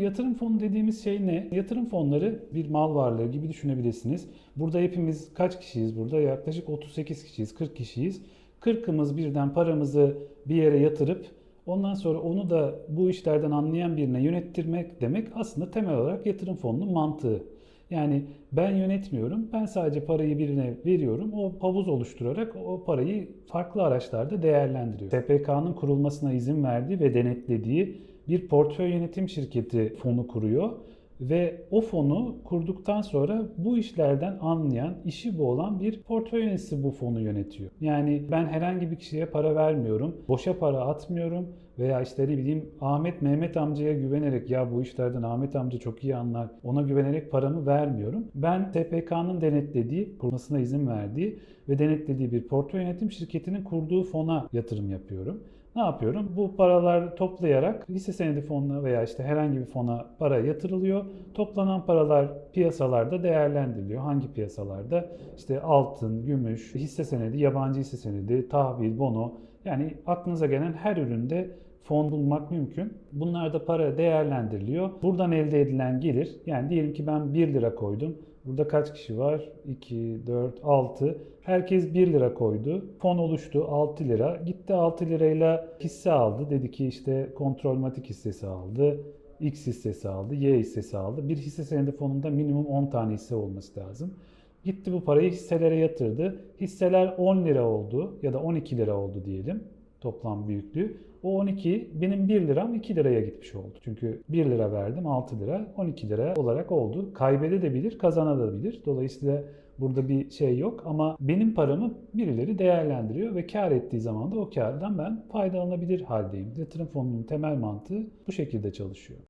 Yatırım fonu dediğimiz şey ne? Yatırım fonları bir mal varlığı gibi düşünebilirsiniz. Burada hepimiz kaç kişiyiz burada? Yaklaşık 38 kişiyiz, 40 kişiyiz. 40'ımız birden paramızı bir yere yatırıp ondan sonra onu da bu işlerden anlayan birine yönettirmek demek aslında temel olarak yatırım fonunun mantığı. Yani ben yönetmiyorum, ben sadece parayı birine veriyorum. O havuz oluşturarak o parayı farklı araçlarda değerlendiriyor. SPK'nın kurulmasına izin verdiği ve denetlediği bir portföy yönetim şirketi fonu kuruyor ve o fonu kurduktan sonra bu işlerden anlayan, işi bu olan bir portföy yöneticisi bu fonu yönetiyor. Yani ben herhangi bir kişiye para vermiyorum, boşa para atmıyorum veya işte ne bileyim Ahmet Mehmet amcaya güvenerek ya bu işlerden Ahmet amca çok iyi anlar ona güvenerek paramı vermiyorum. Ben SPK'nın denetlediği, kurmasına izin verdiği ve denetlediği bir portföy yönetim şirketinin kurduğu fona yatırım yapıyorum. Ne yapıyorum? Bu paralar toplayarak hisse senedi fonuna veya işte herhangi bir fona para yatırılıyor. Toplanan paralar piyasalarda değerlendiriliyor. Hangi piyasalarda? İşte altın, gümüş, hisse senedi, yabancı hisse senedi, tahvil, bono. Yani aklınıza gelen her üründe fon bulmak mümkün. Bunlarda para değerlendiriliyor. Buradan elde edilen gelir, yani diyelim ki ben 1 lira koydum. Burada kaç kişi var? 2, 4, 6. Herkes 1 lira koydu. Fon oluştu 6 lira. Gitti 6 lirayla hisse aldı. Dedi ki işte kontrolmatik hissesi aldı. X hissesi aldı, Y hissesi aldı. Bir hisse senedi fonunda minimum 10 tane hisse olması lazım. Gitti bu parayı hisselere yatırdı. Hisseler 10 lira oldu ya da 12 lira oldu diyelim toplam büyüklüğü. O 12 benim 1 liram 2 liraya gitmiş oldu. Çünkü 1 lira verdim 6 lira 12 lira olarak oldu. Kaybedebilir kazanabilir. Dolayısıyla burada bir şey yok ama benim paramı birileri değerlendiriyor ve kar ettiği zaman da o kardan ben faydalanabilir haldeyim. Yatırım fonunun temel mantığı bu şekilde çalışıyor.